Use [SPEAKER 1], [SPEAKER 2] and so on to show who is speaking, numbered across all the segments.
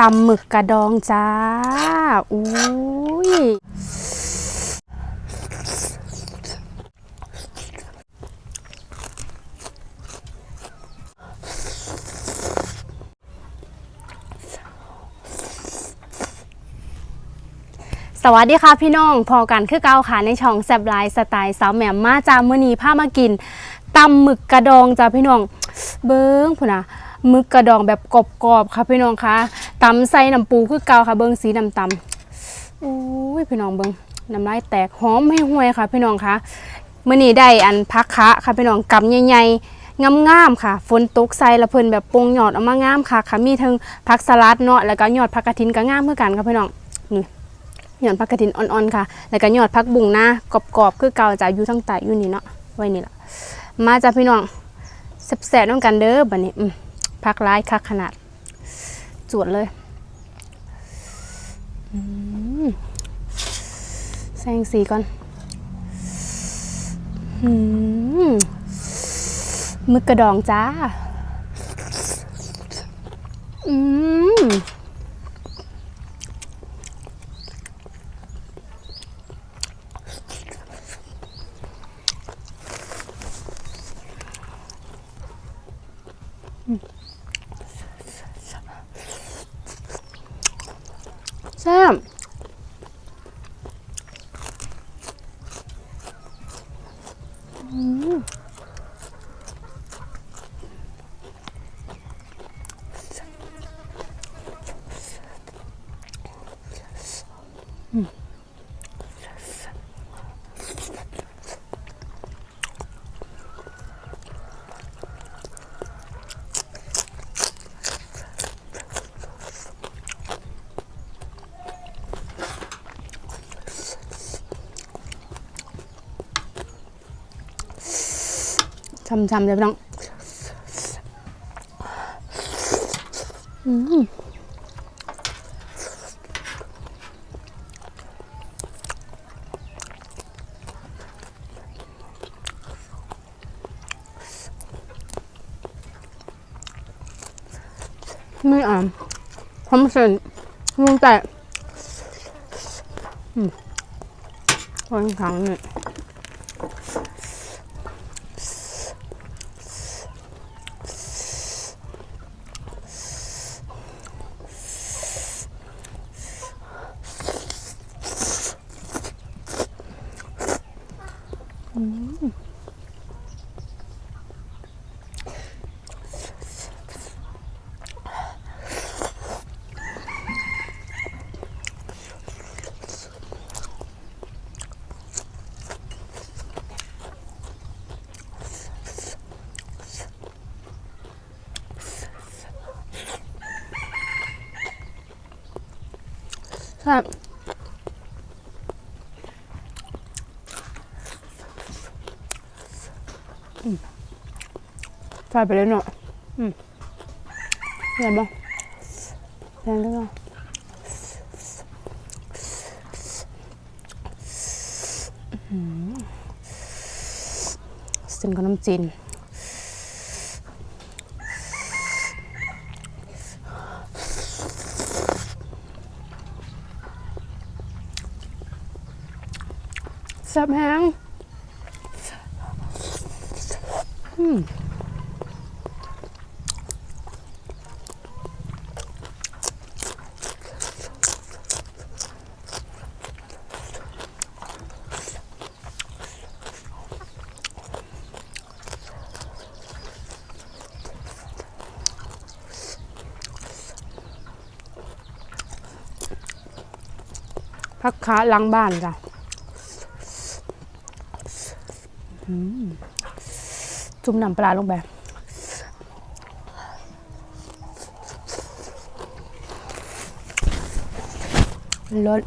[SPEAKER 1] ตำหมึกกระดองจ้า อุ้ย สวัสดีค่ะพี่น้อง พอกันคือเก้าค่ะในช่องแซบไลน์สไตล์สาวแหม่มมาจามือนีผ้ามากินตำหมึกกระดองจ้าพี่น้อง เบิ้งพุ่นนะหมึกกระดองแบบกรอบๆค่ะพี่น้องคะ ตำใส่น้ำปูคือเก่าค่ะเบิ้งสีดำตำอุ้ยพี่น้องเบิ้งน้ำลายแตกหอมไม่ห่วยค่ะ พี่น้องคะมื้อนี้ได้อันพักคะค่ะพี่น้องกำใหญ่ๆงามๆค่ะ ฝนตกใส่ละเพลินแบบปรุงยอดออกมางามค่ะค่ะมีทั้งผักสลัดเนาะแล้วก็ยอดผักกระถินก็งามเหมือนกันค่ะพี่น้องนี่หยอดผักกระถินอ่อนๆค่ะ แล้วก็หยอดผักบุ้งน้ากรอบๆคือเก่าจะอยู่ทั้งใต้อยู่นี่เนาะไว้นี่ละมาจ้ะพี่น้องแซ่บๆน้องกันเด้อบัดนี้ผักร้ายคักขนาด จวดเลยแซงสีก่อนอืมมึกกระดองจ้า อืม แซ่บอืม ช้ำๆเลยพี่น้องไม่อ่านความเส้นลุงแต่อืมคนขังเนี่ย แซ่บอืม ใส่ไปเลยเนาะอืมเห็นปะแรงด้วยเนาะอื้อหือเส้นขนมจีนแซ่บแห้งอืม พักขาล้างบ้านจ้ะจุ่มน้ำปลาลงไปรส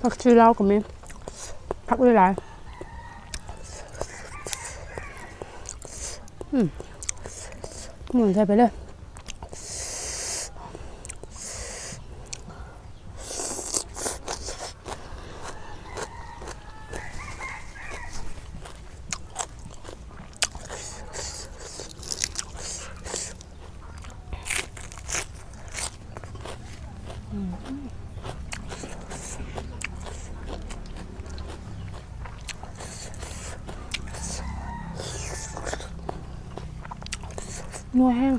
[SPEAKER 1] ผักชีลาวก็มีผักหลายอืมหมุนใส่ไปเลย นัวแห้ง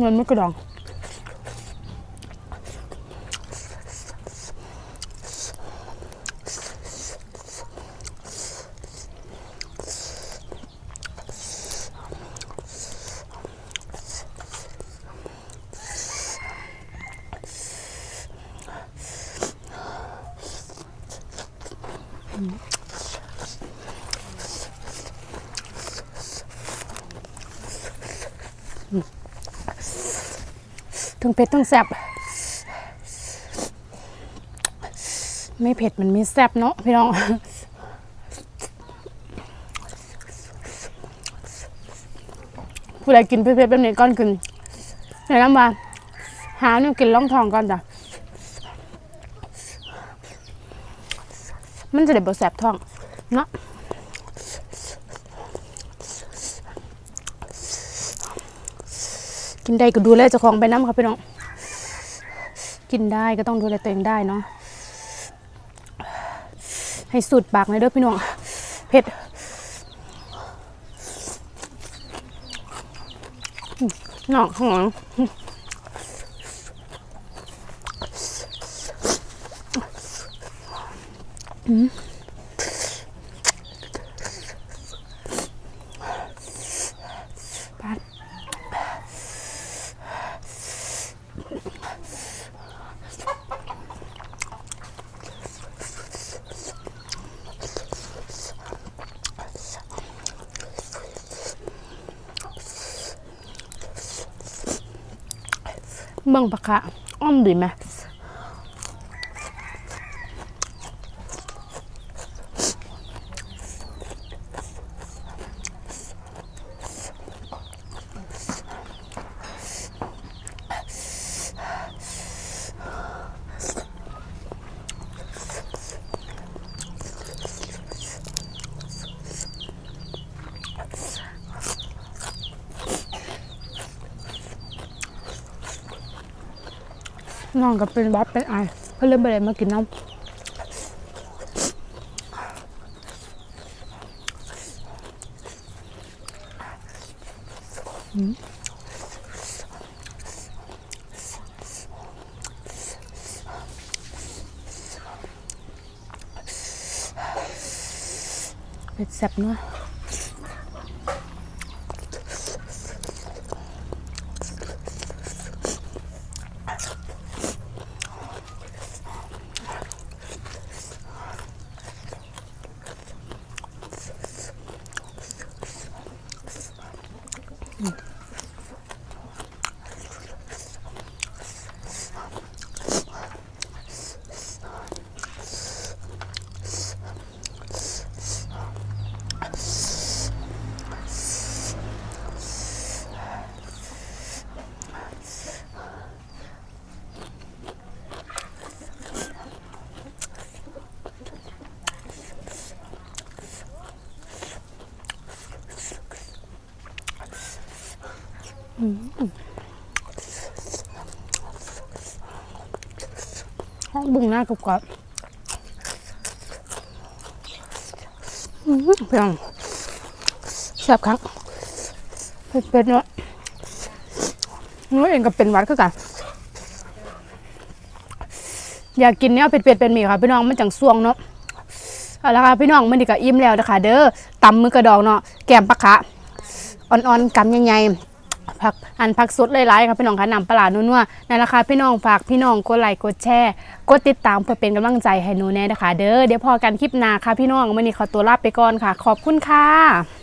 [SPEAKER 1] เงินไม่กระดอง ถึงเผ็ดทั้งแซ่บไม่เผ็ดมันไม่แซ่บเนาะพี่น้องผู้ใดกินเผ็ดๆแบบนี้ก่อนกินแนะนำว่าหาเนี่ยกินล่องทองก่อนจ้ะมันจะได้บ่แสบท้องเนาะ กินได้ก็ดูแลเจ้าของไปน้ำครับพี่น้อง กินได้ก็ต้องดูแลตัวเองได้เนาะ ให้สุดปากเลยเด้อพี่น้อง เผ็ดอืมนอกข้างหลั เบิ่งปะคะอ้อมดีไหม น้องก็เป็นวัดเป็นไอเพื่อนเริ่มไปเลยมากินน้ำเป็ดแซ่บเนาะ ส ห้อง บุ้งหน้ากรอบๆอื้อหือเพียงแซ่บครั้งเผ็ดๆเนาะหนู้เองก็เป็นวัดคือกันอยากกินเนี้ยเผ็ดๆเป็นหมี่ค่ะพี่น้องมันจังสวงเนาะเอาละค่ะพี่น้องมันดีกับอิ่มแล้วนะคะเด้อตำมือกระดองเนาะแกมปลาคะอ่อนๆกำใหญ่ๆ ผักอันผักสดหลายๆค่ะพี่น้องค่ะนำปลาร้านัวๆนั่นแหละค่ะพี่น้องฝากพี่น้องกดไลค์กดแชร์กดติดตามเพื่อเป็นกำลังใจให้หนูแน่นะคะ เด้อเดี๋ยวพอกันคลิปหน้าค่ะพี่น้องวันนี้ขอตัวลาไปก่อนค่ะ ขอบคุณค่ะ